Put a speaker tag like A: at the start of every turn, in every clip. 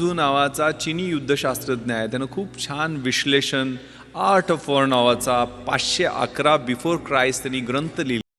A: Zoo नावाचा चिनी युद्धशास्त्रज्ञ आहे. त्यानं खूप छान विश्लेषण आर्ट ऑफ वॉर नावाचा पाचशे अकरा बिफोर क्राईस्ट त्यांनी ग्रंथ लिहिला.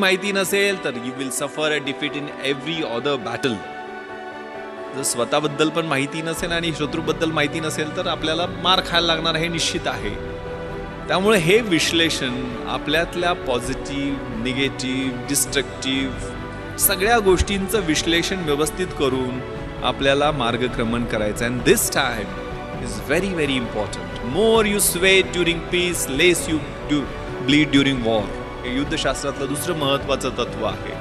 A: माहिती नसेल तर you will suffer a defeat in every other battle जर स्वतःबद्दल पण माहिती नसेल आणि शत्रूबद्दल माहिती नसेल तर आपल्याला मार खायला लागणार हे निश्चित आहे. त्यामुळे हे विश्लेषण आपल्यातल्या पॉझिटिव्ह निगेटिव्ह डिस्ट्रक्टिव्ह सगळ्या गोष्टींचं विश्लेषण व्यवस्थित करून आपल्याला मार्गक्रमण करायचं. And this time is very very important more you sweat during peace less you do bleed during war हे युद्धशास्त्रातलं दुसरं महत्त्वाचं तत्व आहे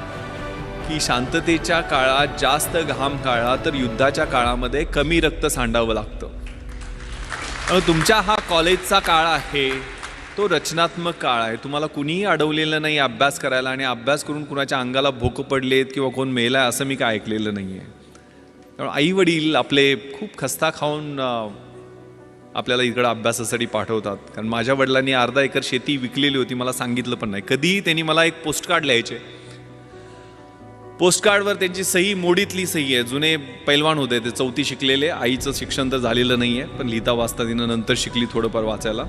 A: की शांततेच्या काळात जास्त घाम काळा तर युद्धाच्या काळामध्ये कमी रक्त सांडावं लागतं. तुमच्या हा कॉलेजचा काळ आहे तो रचनात्मक काळ आहे. तुम्हाला कुणीही अडवलेलं नाही अभ्यास करायला आणि अभ्यास करून कुणाच्या अंगाला भोक पडलेत किंवा कोण मेला असं मी काय ऐकलेलं नाही आहे त्यामुळे आईवडील आपले खूप खस्ता खाऊन आपल्याला इकडं अभ्यासासाठी पाठवतात. कारण माझ्या वडिलांनी अर्धा एकर शेती विकलेली होती मला सांगितलं पण नाही. कधीही त्यांनी मला एक पोस्टकार्ड लिहायचे. पोस्टकार्डवर त्यांची सही मोडीतली सही आहे. जुने पैलवान होते ते चौथी शिकलेले. आईचं शिक्षण तर झालेलं नाही आहे पण लिहिता वाचता तिनं नंतर शिकली थोडंफार वाचायला.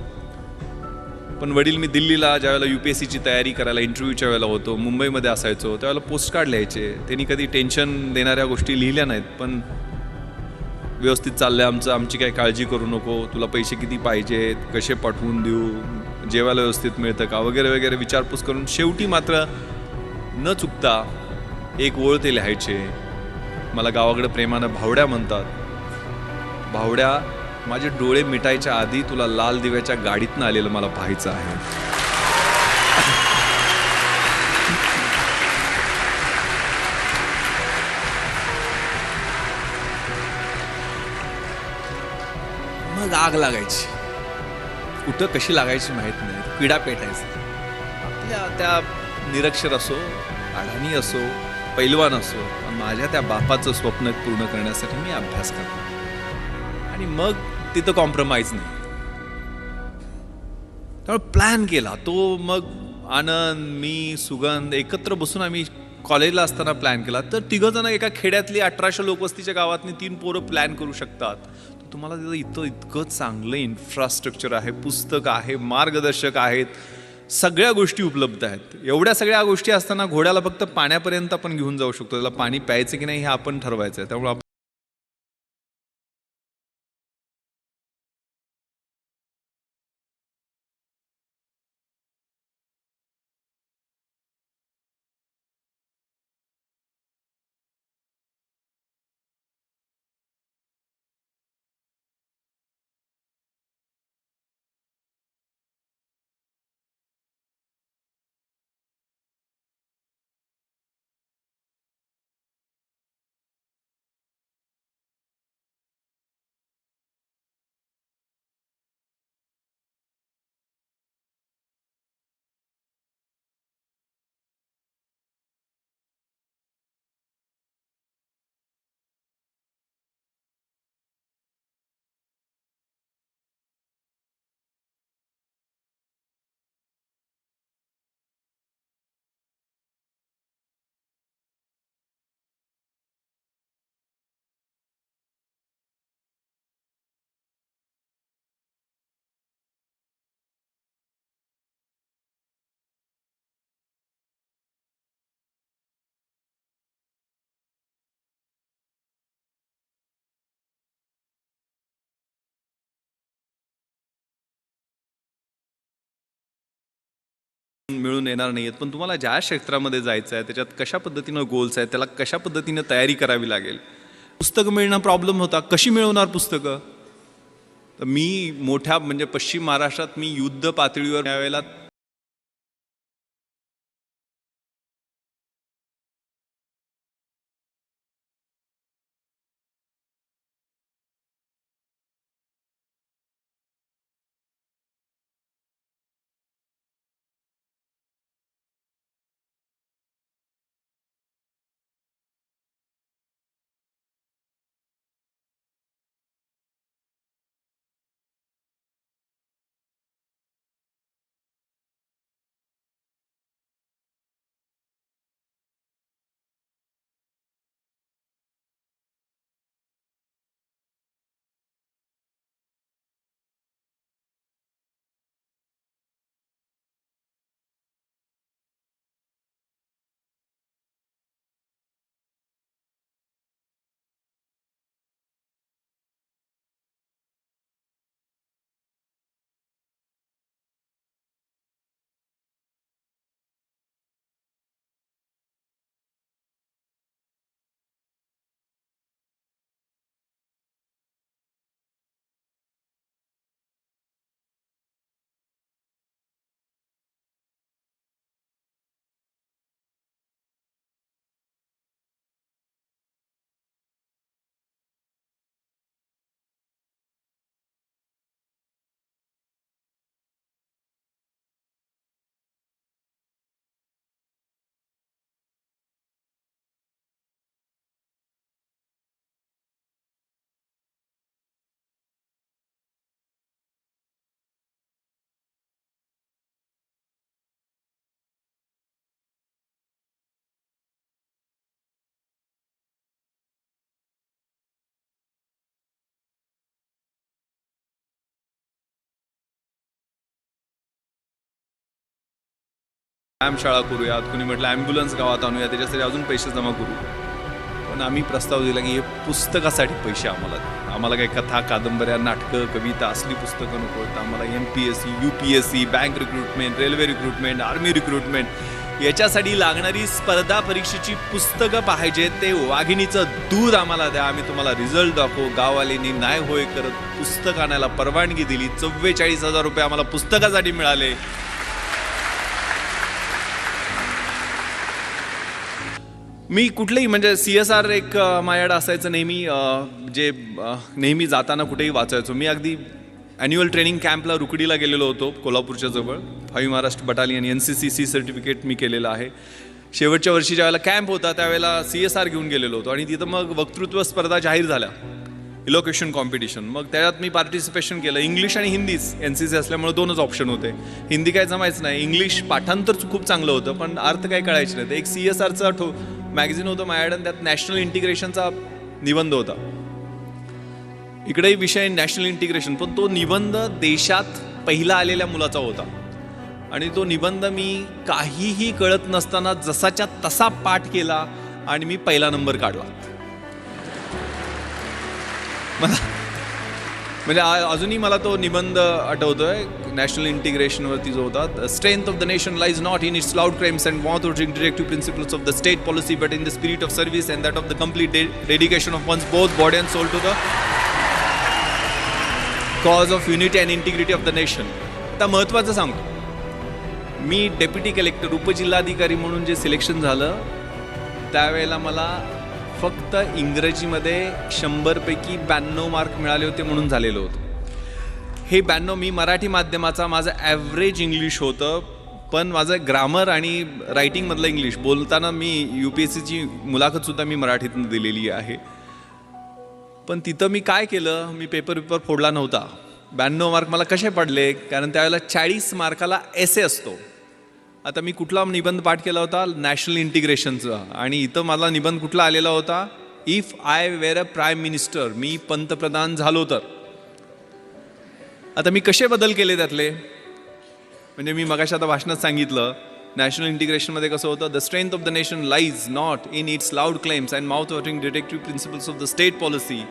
A: पण वडील मी दिल्लीला ज्यावेळेला यू पी एस सीची तयारी करायला इंटरव्ह्यूच्या वेळेला होतो मुंबईमध्ये असायचो त्यावेळेला पोस्टकार्ड लिहायचे. त्यांनी कधी टेन्शन देणाऱ्या गोष्टी लिहिल्या नाहीत पण व्यवस्थित चाललं आहे आमचं. आमची काही काळजी करू नको. तुला पैसे किती पाहिजेत? कसे पाठवून देऊ? जेवायला व्यवस्थित मिळतं का? वगैरे वगैरे विचारपूस करून शेवटी मात्र न चुकता एक ओळ ते लिहायचे. मला गावाकडे प्रेमानं भावड्या म्हणतात. भावड्या माझे डोळे मिटायच्या आधी तुला लाल दिव्याच्या गाडीतनं आलेलं मला पाहायचं आहे. आग लागायची. कुठं कशी लागायची माहीत नाही. किडा पेटायचा. आपल्या त्या निरक्षर असो अडाणी असो पैलवान असो माझ्या त्या बापाचं स्वप्न पूर्ण करण्यासाठी मी अभ्यास करतो. आणि मग तिथं कॉम्प्रोमाइज नाही. त्यामुळे प्लॅन केला. तो मग आनंद मी सुगंध एकत्र बसून आम्ही कॉलेजला असताना प्लॅन केला. तर तिघं जण एका खेड्यातली अठराशे लोकवस्तीच्या गावातनी तीन पोरं प्लॅन करू शकतात. तुम्हाला तिथं इथं इतकं चांगलं इन्फ्रास्ट्रक्चर आहे पुस्तक आहे मार्गदर्शक आहेत सगळ्या गोष्टी उपलब्ध आहेत. एवढ्या सगळ्या गोष्टी असताना घोड्याला फक्त पाण्यापर्यंत आपण घेऊन जाऊ शकतो. त्याला पाणी प्यायचं की नाही हे आपण ठरवायचं आहे. त्यामुळे मिळून येणार नाही आहेत पण तुम्हाला ज्या क्षेत्रामध्ये जायचं आहे त्याच्यात कशा पद्धतीनं गोल्स आहेत त्याला कशा पद्धतीनं तयारी करावी लागेल? पुस्तकं मिळणं प्रॉब्लेम होता. कशी मिळवणार पुस्तकं? तर मी मोठ्या म्हणजे पश्चिम महाराष्ट्रात मी युद्ध पातळीवर यावेळेला व्यायामशाळा करूयात कुणी म्हटलं ॲम्ब्युलन्स गावात आणूया. त्याच्यासाठी अजून पैसे जमा करू. पण आम्ही प्रस्ताव दिला की हे पुस्तकासाठी पैसे आम्हाला आम्हाला काही कथा कादंबऱ्या नाटकं कविता असली पुस्तकं नको आहेत. आम्हाला M P S C U P S C bank recruitment railway recruitment army recruitment याच्यासाठी लागणारी स्पर्धा परीक्षेची पुस्तकं पाहिजे. ते वाघिणीचं दूध आम्हाला द्या. आम्ही तुम्हाला रिझल्ट दाखवू. गाववाल्यांनी नाही होय करत पुस्तक आणायला परवानगी दिली. चव्वेचाळीस हजार रुपये आम्हाला पुस्तकासाठी मिळाले. मी कुठलंही म्हणजे सी एस आर एक अ, माझ्याकडे असायचं नेहमी जे नेहमी जाताना कुठेही वाचायचो. मी अगदी ॲन्युअल ट्रेनिंग कॅम्पला रुकडीला गेलेलो होतो कोल्हापूरच्या जवळ. Five Maharashtra battalion N C C C certificate मी केलेलं आहे. शेवटच्या वर्षी ज्यावेळेला कॅम्प होता त्यावेळेला सी एस आर घेऊन गेलेलो होतो. आणि तिथं मग वक्तृत्व स्पर्धा जाहीर झाल्या. इलोकेशन कॉम्पिटिशन मग त्याच्यात मी पार्टिसिपेशन केलं. इंग्लिश आणि हिंदीच एन सी सी असल्यामुळे दोनच ऑप्शन होते. हिंदी काय जमायचं नाही. इंग्लिश पाठांतर खूप चांगलं होतं पण अर्थ काय कळायचं नाही तर एक सी एस आरचा ठो मॅगझिन होतं माझ्याकडे आणि त्यात नॅशनल इंटिग्रेशनचा निबंध होता. इकडेही विषय नॅशनल इंटिग्रेशन पण तो निबंध देशात पहिला आलेल्या मुलाचा होता. आणि तो निबंध मी काहीही कळत नसताना जसाच्या तसा पाठ केला आणि मी पहिला नंबर काढला. मला म्हणजे अजूनही मला तो निबंध आठवतो आहे नॅशनल इंटिग्रेशनवरती जो होता strength of the nation lies not in its loud crimes and want directive principles of the state policy but in the spirit of service and that of the complete dedication of one's both body and soul to the cause of unity and integrity of the nation आता महत्त्वाचं सांगतो मी deputy collector उपजिल्हाधिकारी म्हणून जे selection झालं त्यावेळेला मला फक्त इंग्रजीमध्ये शंभरपैकी ब्याण्णव मार्क मिळाले होते म्हणून झालेलं होतं. हे ब्याण्णव मी मराठी माध्यमाचा माझं ॲव्हरेज इंग्लिश होतं पण माझं ग्रामर आणि रायटिंगमधलं इंग्लिश बोलताना मी यू पी एस सीची मुलाखतसुद्धा मी मराठीतून दिलेली आहे. पण तिथं मी काय केलं मी पेपर पेपर फोडला नव्हता. ब्याण्णव मार्क मला कसे पडले? कारण त्यावेळेला चाळीस मार्काला एसे असतो. आता मी कुठला निबंध पाठ केला होता? नॅशनल इंटिग्रेशनचा आणि इथं मला निबंध कुठला आलेला होता? If I were a prime minister मी पंतप्रधान झालो तर. आता मी कसे बदल केले त्यातले? म्हणजे मी मगाशी आता भाषणात सांगितलं नॅशनल इंटिग्रेशनमध्ये कसं होतं? The strength of the nation lies not in its loud claims and mouth watering detective principles of the state policy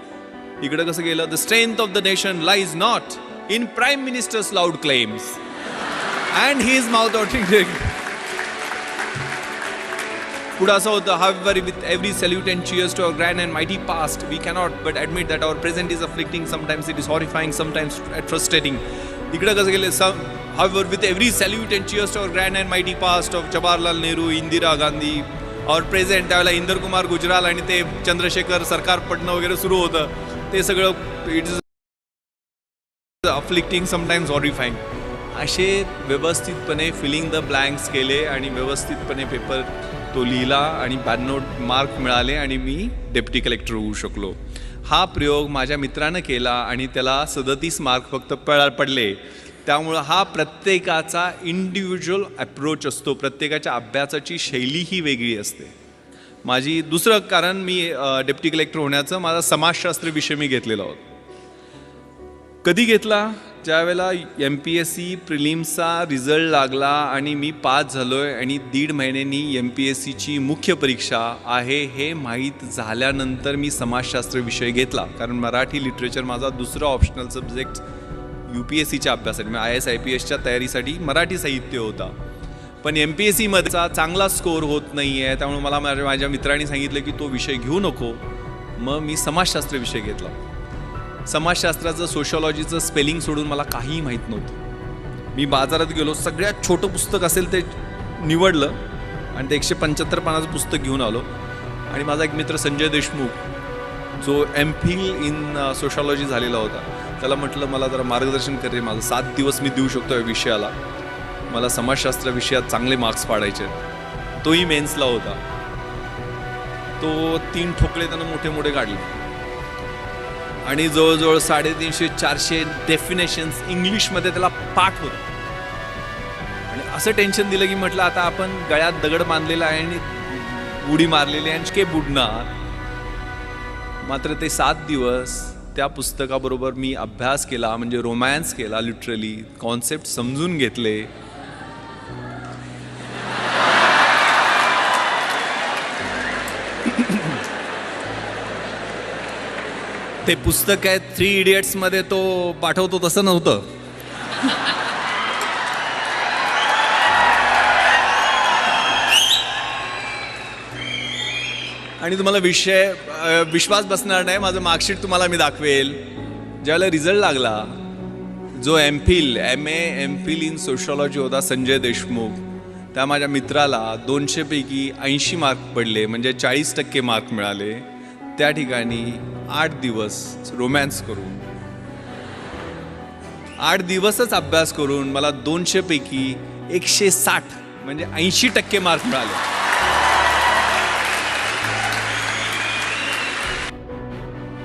A: इकडं कसं गेलं? The strength of the nation lies not in prime minister's loud claims and he is mouth watering पुढं असं होतं however with every salute and cheers to our grand and mighty past we cannot but admit that our present is afflicting sometimes it is horrifying sometimes इकडं कसं गेलं some however with every salute and cheers to our grand and mighty past of Jawaharlal Nehru Indira Gandhi और present त्यावेळेला इंदर कुमार गुजराल आणि ते चंद्रशेखर सरकार पडणं वगैरे सुरू होतं. ते सगळं it is afflicting sometimes horrifying असे व्यवस्थितपणे फिलिंग द ब्लँक्स केले आणि व्यवस्थितपणे पेपर तो लिहिला आणि ब्याण्णव मार्क मिळाले आणि मी डेप्टी कलेक्टर होऊ शकलो. हा प्रयोग माझ्या मित्रानं केला आणि त्याला सदतीस मार्क फक्त पळ पडले. त्यामुळं हा प्रत्येकाचा इंडिव्हिज्युअल अप्रोच असतो. प्रत्येकाच्या अभ्यासाची शैली ही वेगळी असते. माझी दुसरं कारण मी डेप्टी कलेक्टर होण्याचं माझा समाजशास्त्र विषय मी घेतलेला होता. कधी घेतला? ज्यावेळेला एम पी एस सी प्रिलिम्सचा रिझल्ट लागला आणि मी पास झालो आहे आणि दीड महिन्यांनी एम पी एस सीची मुख्य परीक्षा आहे हे माहीत झाल्यानंतर मी समाजशास्त्र विषय घेतला. कारण मराठी लिटरेचर माझा दुसरा optional subject U P S सीच्या अभ्यासासाठी आय एस आय पी एसच्या तयारीसाठी मराठी साहित्य होता. पण एम पी एस सीमध्येचा चांगला स्कोअर होत नाही आहे त्यामुळे मला माझ्या माझ्या मित्रांनी सांगितलं की तो विषय घेऊ नको. मग मी समाजशास्त्र विषय घेतला. समाजशास्त्राचं सोशॉलॉजीचं स्पेलिंग सोडून मला काहीही माहीत नव्हतं. मी बाजारात गेलो सगळ्यात छोटं पुस्तक असेल ते निवडलं आणि ते एकशे पंच्याहत्तर पानाचं पुस्तक घेऊन आलो. आणि माझा एक मित्र संजय देशमुख जो एम फिल इन सोशॉलॉजी झालेला होता त्याला म्हटलं मला जरा मार्गदर्शन करे माझं सात दिवस मी देऊ शकतो या विषयाला. मला समाजशास्त्र विषयात चांगले मार्क्स पाडायचे तोही मेन्सला होता. तो तीन ठोकळे त्यानं मोठे मोठे काढले. आणि जवळजवळ साडेतीनशे चारशे डेफिनेशन्स इंग्लिशमध्ये त्याला पाठ होत. आणि असं टेन्शन दिलं की म्हटलं आता आपण गळ्यात दगड बांधलेला आहे आणि उडी मारलेली आहे आणि के बुडणार. मात्र ते सात दिवस त्या पुस्तकाबरोबर मी अभ्यास केला म्हणजे रोमॅन्स केला लिटरली कॉन्सेप्ट समजून घेतले. ते पुस्तक आहे थ्री इडियट्समध्ये तो पाठवतो तसं नव्हतं. आणि तुम्हाला विषय विश्वास बसणार नाही माझं मार्कशीट तुम्हाला मी दाखवेल. ज्यावेळेला रिझल्ट लागला जो M Phil M A M Phil in sociology होता संजय देशमुख त्या माझ्या मित्राला दोनशेपैकी ऐंशी मार्क पडले म्हणजे चाळीस टक्के मार्क मिळाले. त्या ठिकाणी आठ दिवस रोमॅन्स करून आठ दिवसच अभ्यास करून मला दोनशेपैकी एकशे साठ म्हणजे ऐंशी टक्के मार्क मिळाले.